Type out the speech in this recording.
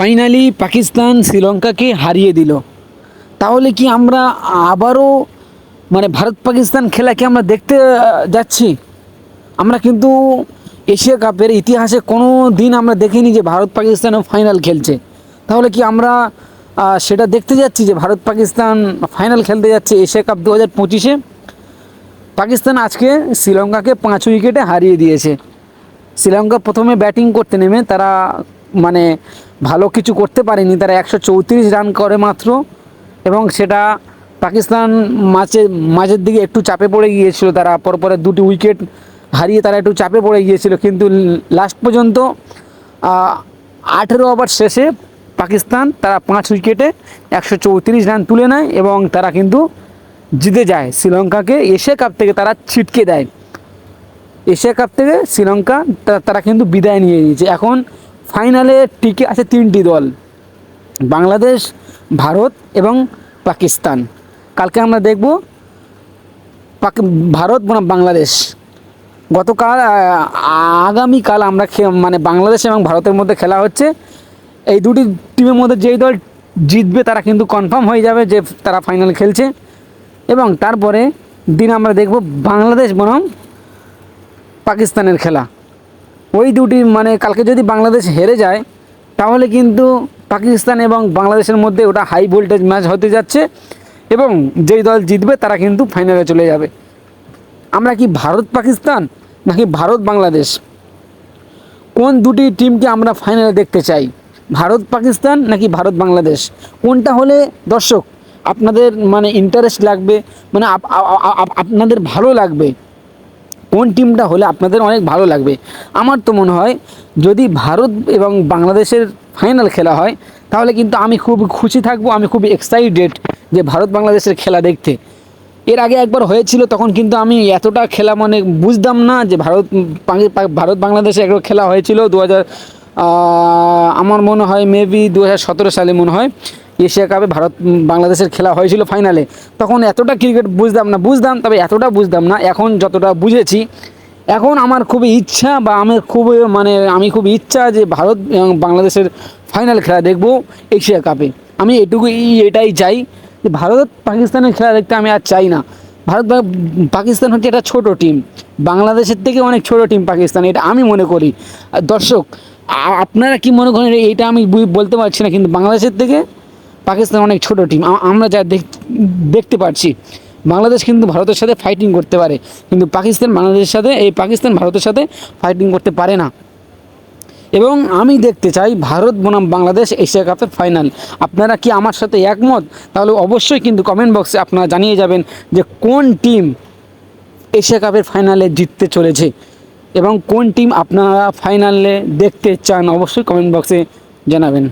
Finally Pakistan শ্রীলঙ্কাকে হারিয়ে দিল। তাহলে কি আমরা আবারও মানে ভারত পাকিস্তান খেলা কি আমরা দেখতে যাচ্ছি? আমরা কিন্তু এশিয়া কাপের ইতিহাসে কোনো দিন আমরা দেখিনি যে ভারত পাকিস্তানও ফাইনাল খেলছে। তাহলে কি আমরা সেটা দেখতে যাচ্ছি যে ভারত পাকিস্তান ফাইনাল খেলতে যাচ্ছে এশিয়া কাপ দু হাজার পঁচিশে? পাকিস্তান আজকে শ্রীলঙ্কাকে পাঁচ উইকেটে হারিয়ে দিয়েছে। শ্রীলঙ্কা প্রথমে ব্যাটিং করতে নেমে তারা মানে ভালো কিছু করতে পারেনি। তারা একশো চৌত্রিশ রান করে মাত্র এবং সেটা পাকিস্তান মাঝে, মাঝের দিকে একটু চাপে পড়ে গিয়েছিল। তারা পরপরে দুটি উইকেট হারিয়ে তারা একটু চাপে পড়ে গিয়েছিল। কিন্তু লাস্ট পর্যন্ত আঠেরো ওভার শেষে পাকিস্তান তারা পাঁচ উইকেটে একশো চৌত্রিশ রান তুলে নেয় এবং তারা কিন্তু জিতে যায়। শ্রীলঙ্কাকে এশিয়া কাপ থেকে তারা ছিটকে দেয়। এশিয়া কাপ থেকে শ্রীলঙ্কা তারা কিন্তু বিদায় নিয়ে নিয়েছে। এখন ফাইনালে টিকে আছে তিনটি দল, বাংলাদেশ, ভারত এবং পাকিস্তান। কালকে আমরা দেখব ভারত বনাম বাংলাদেশ। গতকাল আগামীকাল আমরা মানে বাংলাদেশ এবং ভারতের মধ্যে খেলা হচ্ছে। এই দুটি টিমের মধ্যে যেই দল জিতবে তারা কিন্তু কনফার্ম হয়ে যাবে যে তারা ফাইনাল খেলছে। এবং তারপরে দিন আমরা দেখব বাংলাদেশ বনাম পাকিস্তানের খেলা। ওই দুটি মানে কালকে যদি বাংলাদেশ হেরে যায়, তাহলে কিন্তু পাকিস্তান এবং বাংলাদেশের মধ্যে ওটা হাই ভোল্টেজ ম্যাচ হতে যাচ্ছে এবং যেই দল জিতবে তারা কিন্তু ফাইনালে চলে যাবে। আমরা কি ভারত পাকিস্তান নাকি ভারত বাংলাদেশ? কোন দুটি টিমকে আমরা ফাইনালে দেখতে চাই? ভারত পাকিস্তান নাকি ভারত বাংলাদেশ? কোনটা হলে দর্শক আপনাদের মানে ইন্টারেস্ট লাগবে মানে আপনাদের ভালো লাগবে? কোন টিমটা হলে আপনাদের অনেক ভালো লাগবে। আমার তো মনে হয় যদি ভারত এবং বাংলাদেশের ফাইনাল খেলা হয়, তাহলে কিন্তু আমি খুব খুশি থাকব, আমি খুব এক্সাইটেড যে ভারত বাংলাদেশের খেলা দেখতে। এর আগে একবার হয়েছিল, তখন কিন্তু আমি এতটা খেলা মানে বুঝতাম না যে ভারত ভারত বাংলাদেশে একবার খেলা হয়েছিল। দু হাজার আমার মনে হয় মেবি দু হাজার সতেরো সালে মনে হয়। এশিয়া কাপে ভারত বাংলাদেশের খেলা হয়েছিল ফাইনালে, তখন এতটা ক্রিকেট বুঝতাম না, বুঝতাম, তবে এতটা বুঝতাম না, এখন যতটা বুঝেছি, এখন আমার খুবই ইচ্ছা বা আমার খুব মানে আমি খুব ইচ্ছা যে ভারত এবং বাংলাদেশের ফাইনাল খেলা দেখব এশিয়া কাপে। আমি এটুকু এটাই চাই যে ভারত পাকিস্তানের খেলা দেখতে আমি আর চাই না। ভারত পাকিস্তান হচ্ছে একটা ছোট টিম বাংলাদেশের থেকে অনেক ছোট টিম পাকিস্তান, এটা আমি মনে করি। দর্শক আপনারা কি মনে করেন এইটা আমি বলতে পারছি না, কিন্তু বাংলাদেশের থেকে পাকিস্তান অনেক ছোট টিম আমরা যা দেখতে পাচ্ছি বাংলাদেশ কিন্তু ভারতের সাথে ফাইটিং করতে পারে। কিন্তু পাকিস্তান বাংলাদেশের সাথে এই পাকিস্তান ভারতের সাথে ফাইটিং করতে পারে না। এবং আমি দেখতে চাই ভারত বনাম বাংলাদেশ এশিয়া কাপের ফাইনাল আপনারা কি আমার সাথে একমত? তাহলে অবশ্যই কিন্তু কমেন্ট বক্সে আপনারা জানিয়ে যাবেন যে কোন টিম এশিয়া কাপের ফাইনালে জিততে চলেছে। এবং কোন টিম আপনারা ফাইনালে দেখতে চান, অবশ্যই কমেন্ট বক্সে জানাবেন।